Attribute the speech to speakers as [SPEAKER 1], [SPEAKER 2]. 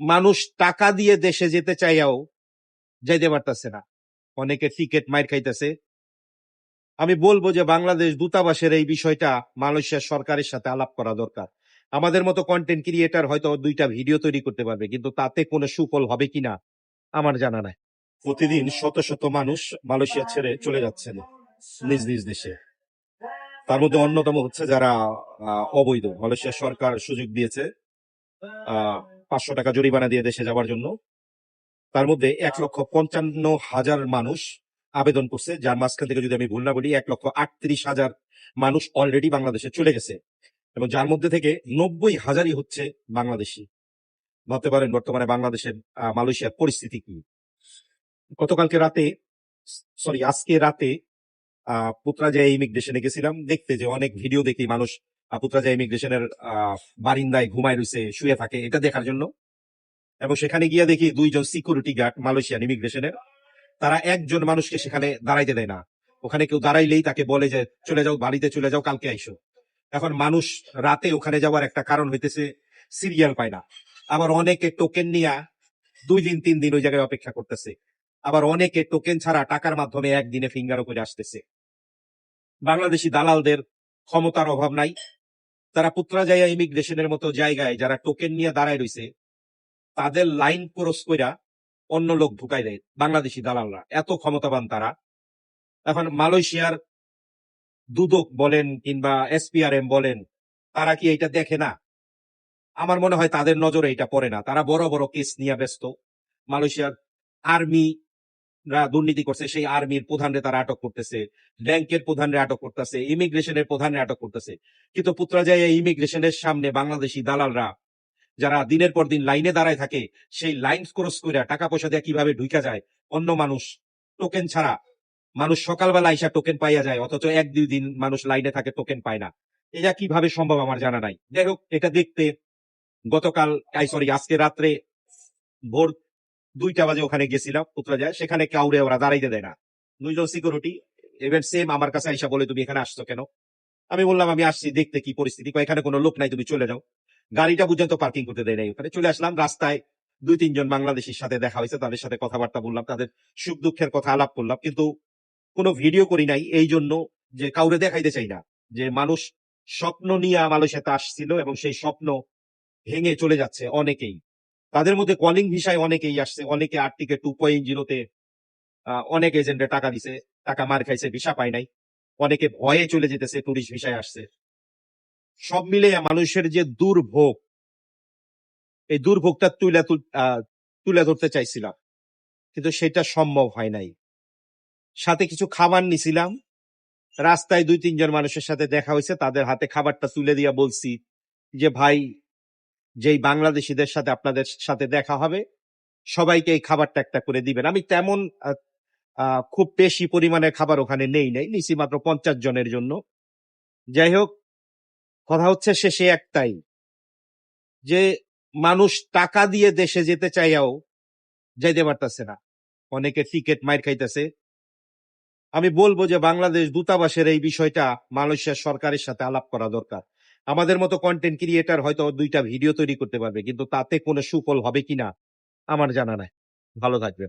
[SPEAKER 1] মানুষ টাকা দিয়ে দেশে যেতে চাইয়াও যাইতে পারতেছে না। অনেকে টিকিট মাইর খাইতেছে। আমি বলব যে বাংলাদেশ দূতাবাসের এই বিষয়টা মালয়েশিয়ার সরকারের সাথে আলাপ করা দরকার। আমাদের মতো কন্টেন্ট ক্রিয়েটার হয়তো দুইটা ভিডিও তৈরি করতে পারবে, কিন্তু তাতে কোনো সুফল হবে কিনা আমার জানা নাই। প্রতিদিন শত শত মানুষ মালয়েশিয়া ছেড়ে চলে যাচ্ছেন নিজ নিজ দেশে। তার মধ্যে অন্যতম হচ্ছে যারা অবৈধ। মালয়েশিয়া সরকার সুযোগ দিয়েছে। পাঁচশো টাকা জরিমানা দিয়ে দেশে যাওয়ার জন্য। তার মধ্যে এক লক্ষ পঞ্চান্ন হাজার মানুষ আবেদন করছে যার মাঝখান থেকে যদি আমি ভুল না বলি এক লক্ষ আটত্রিশ হাজার মানুষ অলরেডি বাংলাদেশে চলে গেছে এবং যার মধ্যে থেকে নব্বই হাজারই হচ্ছে বাংলাদেশি। ভাবতে পারেন বর্তমানে বাংলাদেশের মালয়েশিয়ার পরিস্থিতি কি। গতকালকে রাতে সরি আজকে রাতে আহ, পুত্রাজয়া ইমিগ্রেশনে গেছিলাম দেখতে যে অনেক ভিডিও দেখি মানুষ আহ, পুত্রাজয়া ইমিগ্রেশনের বারিন্দায় ঘুমায় রয়েছে শুয়ে থাকে এটা দেখার জন্য। এবং সেখানে গিয়ে দেখি দুইজন সিকিউরিটি গার্ড মালয়েশিয়ান ইমিগ্রেশনের তারা একজন মানুষকে সেখানে দাঁড়াইতে দেয় না। ওখানে কেউ দাঁড়াইলেই তাকে বলে যে চলে যাও বাড়িতে চলে যাও কালকে আইসো। এখন মানুষ রাতে ওখানে যাওয়ার একটা কারণ হইতেছে সিরিয়াল পায় না। আবার অনেকে টোকেন নিয়ে দুই দিন তিন দিন ওই জায়গায় অপেক্ষা করতেছে। আবার অনেকে টোকেন ছাড়া টাকার মাধ্যমে একদিনে ফিঙ্গারও করে আসতেছে। বাংলাদেশি দালালদের ক্ষমতার অভাব নাই। তারা পুত্রাজায়া ইমিগ্রেশনের মতো জায়গায় যারা টোকেন নিয়ে দাঁড়ায় রয়েছে তাদের লাইন ক্রস কইরা অন্য লোক ঢুকাই দেয়, বাংলাদেশি দালালরা। এত ক্ষমতাবান তারা। এখন মালয়েশিয়ার দুদক বলেন কিংবা এসপিআরএম বলেন, তারা কি এটা দেখে না? আমার মনে হয় তাদের নজরে এটা পড়ে না। তারা বড় বড় কেস নিয়ে ব্যস্ত। মালয়েশিয়ার আর্মি দুর্নীতি করছে, সেই আর্মির প্রধানরে তারা আটক করতেছে, ব্যাংকের প্রধানরে আটক করতেছে, ইমিগ্রেশনের প্রধানরে আটক করতেছে। কিন্তু পুত্রাজায়া ইমিগ্রেশনের সামনে বাংলাদেশি দালালরা, যারা দিনের পর দিন লাইনে দাঁড়ায় থাকে, সেই লাইন ক্রস করে টাকা পয়সা দিয়ে কীভাবে ঢুকা যায়, অন্য মানুষ টোকেন ছাড়া, মানুষ সকালবেলা আইসা টোকেন পাইয়া যায়, অথচ এক দুই দিন মানুষ লাইনে থাকে, টোকেন পায় না। এটা কীভাবে সম্ভব আমার জানা নাই। যাই হোক এটা দেখতে গতকাল সরি, আজকে রাত্রে ভোর দুইটা বাজে ওখানে গেছিলাম পুত্রাজায় সেখানে কাউরে ওরা দাঁড়াইতে দেয় না। দুইজন সিকিউরিটি এবার সেম আমার কাছে আইসা বলে, তুমি এখানে আসছো কেন? আমি বললাম, আমি আসছি, দেখতে কি পরিস্থিতি। এখানে কোনো লোক নাই, তুমি চলে যাও। গাড়িটা পর্যন্ত পার্কিং করতে দেয় নাই। ওখানে চলে আসলাম, রাস্তায় দুই, তিনজন বাংলাদেশির সাথে দেখা হয়েছে, তাদের সাথে কথাবার্তা বললাম, তাদের সুখ দুঃখের কথা আলাপ করলাম, কিন্তু কোনো ভিডিও করি নাই। এই জন্য যে কাউরে দেখাইতে চাই না, যে মানুষ স্বপ্ন নিয়ে মালয়েশিয়াতে আসছিল এবং সেই স্বপ্ন ভেঙে চলে যাচ্ছে অনেকেই। তাদের মধ্যে কলিং ভিসায় অনেকেই আসছে, অনেকে আর্টিকে টু পয়েন্ট জিরোতে অনেক এজেন্টে টাকা দিছে, টাকা মার খাইছে, ভিসা পায় নাই। অনেকে ভয়ে চলে যেতেছে টুরিস্ট ভিসায় আসছে। সব মিলে মানুষের যে দুর্ভোগ, এই দুর্ভোগটা তুলে তুল- ধরতে চাইছিলাম। কিন্তু সেটা সম্ভব হয় নাই। সাথে কিছু খাবার নিছিলাম। রাস্তায় দুই তিনজন মানুষের সাথে দেখা হয়েছে, তাদের হাতে খাবারটা তুলে দিয়া বলছি যে, ভাই যেই বাংলাদেশিদের সাথে আপনাদের সাথে দেখা হবে, সবাইকে এই খাবারটা একটা করে দিবেন। আমি তেমন খুব বেশি পরিমাণে খাবার ওখানে নেই, নাই, নিছি মাত্র পঞ্চাশ জনের জন্য। যাই হোক, কথা হচ্ছে শেষে একটাই, যে মানুষ টাকা দিয়ে দেশে যেতে চাইয়াও যাইতে পারতেছে না। অনেকে টিকিট মাইর খাইতেছে। আমি বলব যে বাংলাদেশ দূতাবাসের এই বিষয়টা মালয়েশিয়ার সরকারের সাথে আলাপ করা দরকার। আমাদের মতো কন্টেন্ট ক্রিয়েটার হয়তো দুইটা ভিডিও তৈরি করতে পারবে, কিন্তু তাতে কোনো সুফল হবে কিনা আমার জানা নাই। ভালো থাকবে